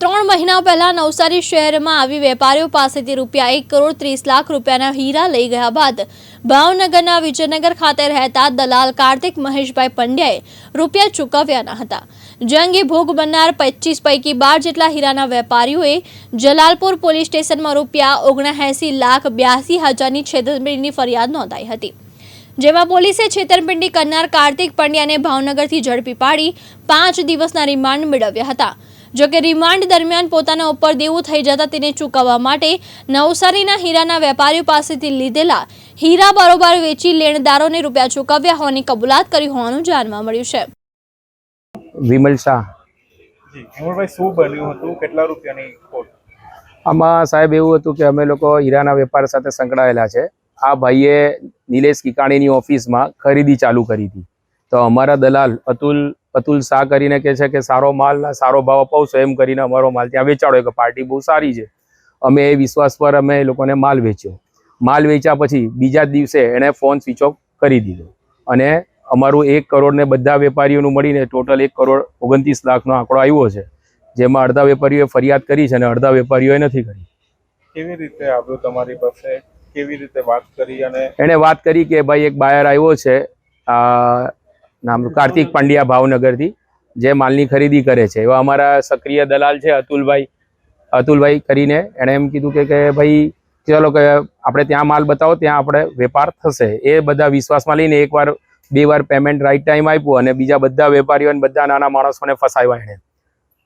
ત્રણ મહિના પહેલા નવસારી શહેરમાં આવી વેપારીઓ પાસેથી રૂપિયા એક કરોડ ત્રીસ લાખ રૂપિયાના હીરા લઈ ગયા બાદ ભાવનગરના વિજયનગર ખાતે રહેતા દલાલ કાર્તિક મહેશભાઈ પંડ્યાએ રૂપિયા ચૂકવ્યા ન હતા. જે અંગે ભોગ બનનાર પચીસ પૈકી બાર જેટલા હીરાના વેપારીઓએ જલાલપુર પોલીસ સ્ટેશનમાં રૂપિયા ઓગણએંસી લાખ બ્યાસી હજારની છેતરપિંડીની ફરિયાદ નોંધાઈ હતી. જેમાં પોલીસે છેતરપિંડી કરનાર કાર્તિક પંડ્યાને ભાવનગરથી ઝડપી પાડી પાંચ દિવસના રિમાન્ડ મેળવ્યા હતા. જોકે રિમાન્ડ દરમિયાન પોતાના ઉપર દેવું થઈ જતા તેને ચૂકવવા માટે નવસારીના હીરાના વેપારીઓ પાસેથી લીધેલા હીરા બરોબર વેચી લેણદારોને રૂપિયા ચૂકવ્યા હોવાની કબૂલાત કરી હોવાનું જાણવા મળ્યું છે. વિમલ શાહ. જી શું બન્યું હતું? કેટલા રૂપિયાની ખોટ? આમાં સાહેબ એવું હતું કે અમે લોકો હીરાના વેપાર સાથે સંકળાયેલા છે. આ ભાઈએ નિલેશ કિકાણીની ઓફિસમાં ખરીદી ચાલુ કરી હતી. તો અમારા દલાલ અતુલ અતુલ શાહ કરીને કહે છે કે સારો માલ સારો ભાવ અપાવશો એમ કરીને અમારો માલ ત્યાં વેચાડો કે પાર્ટી બહુ સારી છે. અમે એ વિશ્વાસ પર અમે એ લોકોને માલ વેચ્યો. માલ વેચ્યા પછી બીજા દિવસે એણે ફોન સ્વિચ ઓફ કરી દીધો. અને અમારું એક કરોડને બધા વેપારીઓનું મળીને ટોટલ એક કરોડ ઓગણત્રીસ લાખનો આંકડો આવ્યો છે. જેમાં અડધા વેપારીઓએ ફરિયાદ કરી છે અને અડધા વેપારીઓએ નથી કરી. કેવી રીતે આવ્યો તમારી પાસે? કેવી રીતે વાત કરી અને એણે વાત કરી કે ભાઈ એક બાયર આવ્યો છે. આ નામ કાર્તિક પંડ્યા ભાવનગરથી જે માલની ખરીદી કરે છે. એવા અમારા સક્રિય દલાલ છે અતુલભાઈ. અતુલભાઈ કરીને એણે એમ કીધું કે કે ભાઈ ચલો કે આપણે ત્યાં માલ બતાવો ત્યાં આપણે વેપાર થશે. એ બધા વિશ્વાસમાં લઈને એકવાર બે વાર પેમેન્ટ રાઈટ ટાઈમ આપ્યું અને બીજા બધા વેપારીઓ અને બધા નાના માણસોને ફસાવ્યા એણે.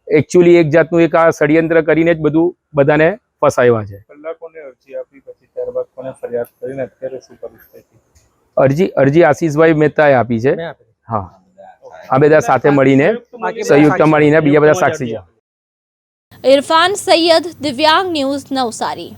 એકચ્યુઅલી એક જાતનું એક આ ષડયંત્ર કરીને જ બધું બધાને ફસાવ્યા છે. અરજી આપી પછી ત્યારબાદ કોને ફરિયાદ કરીને અત્યારે શું પરિસ્થિતિ? અરજી અરજી આશીષભાઈ મહેતાએ આપી છે. હા. આ બધા સાથે મળીને સંયુક્ત મળીને બીજા બધા સાક્ષી છે. ઇરફાન સૈયદ દિવ્યાંગ ન્યૂઝ નવસારી.